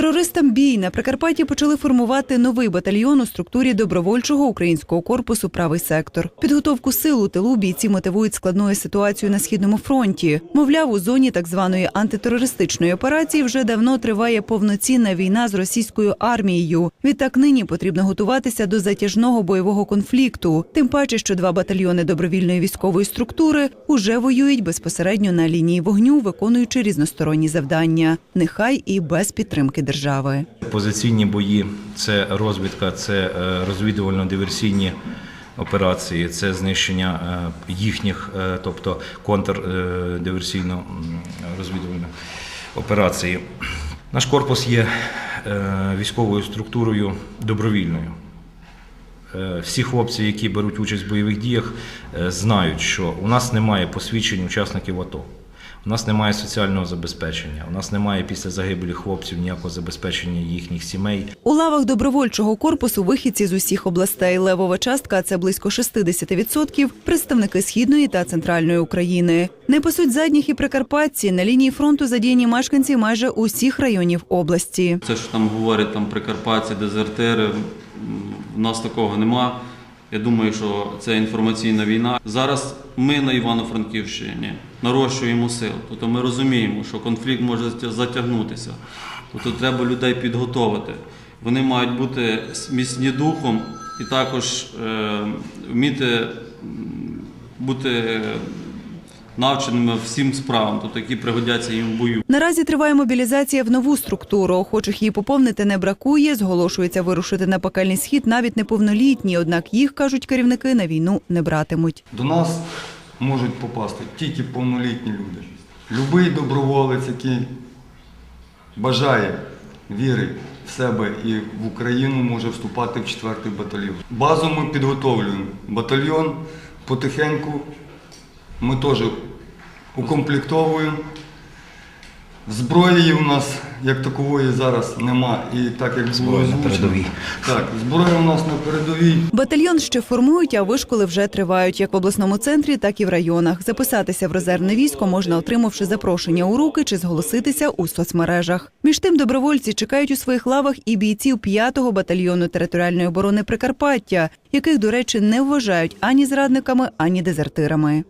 Терористам бій на Прикарпатті почали формувати новий батальйон у структурі добровольчого українського корпусу Правий сектор. Підготовку сил у тилу бійці мотивують складною ситуацією на східному фронті. Мовляв, у зоні так званої антитерористичної операції вже давно триває повноцінна війна з російською армією. Відтак нині потрібно готуватися до затяжного бойового конфлікту. Тим паче, що два батальйони добровільної військової структури уже воюють безпосередньо на лінії вогню, виконуючи різносторонні завдання, нехай і без підтримки держави. Позиційні бої це розвідка, це е, розвідувально-диверсійні операції, це знищення е, їхніх, е, тобто контрдиверсійно-розвідувальні операції. Наш корпус є військовою структурою добровільною. Всі хлопці, які беруть участь в бойових діях, знають, що у нас немає посвідчень учасників АТО. У нас немає соціального забезпечення, у нас немає після загибелі хлопців ніякого забезпечення їхніх сімей. У лавах добровольчого корпусу вихідці з усіх областей. Левова частка це близько 60%, представники східної та центральної України. Не пасуть задніх і прикарпатці. На лінії фронту задіяні мешканці майже усіх районів області. Це що там говорять там прикарпатці, дезертири, в нас такого нема. Я думаю, що це інформаційна війна. Зараз ми на Івано-Франківщині нарощуємо сил. Тобто ми розуміємо, що конфлікт може затягнутися. Тобто треба людей підготовити. Вони мають бути міцні духом і також е, вміти бути навченими всім справам, тобто які пригодяться їм в бою. Наразі триває мобілізація в нову структуру. Охочих її поповнити не бракує. Зголошується вирушити на пекельний схід навіть неповнолітні. Однак їх кажуть керівники на війну не братимуть. До нас можуть попасти тільки повнолітні люди. Любий доброволець, який бажає віри в себе і в Україну, може вступати в 4-й батальйон. Базу ми підготовлюємо. Батальйон потихеньку ми теж укомплектовуємо. Зброї у нас як такової зараз нема. І так як було на передовій. Так, зброя у нас на передовій. Батальйон ще формують, а вишколи вже тривають як в обласному центрі, так і в районах. Записатися в резервне військо можна, отримавши запрошення у руки чи зголоситися у соцмережах. Між тим, добровольці чекають у своїх лавах і бійців 5-го батальйону територіальної оборони Прикарпаття, яких, до речі, не вважають ані зрадниками, ані дезертирами.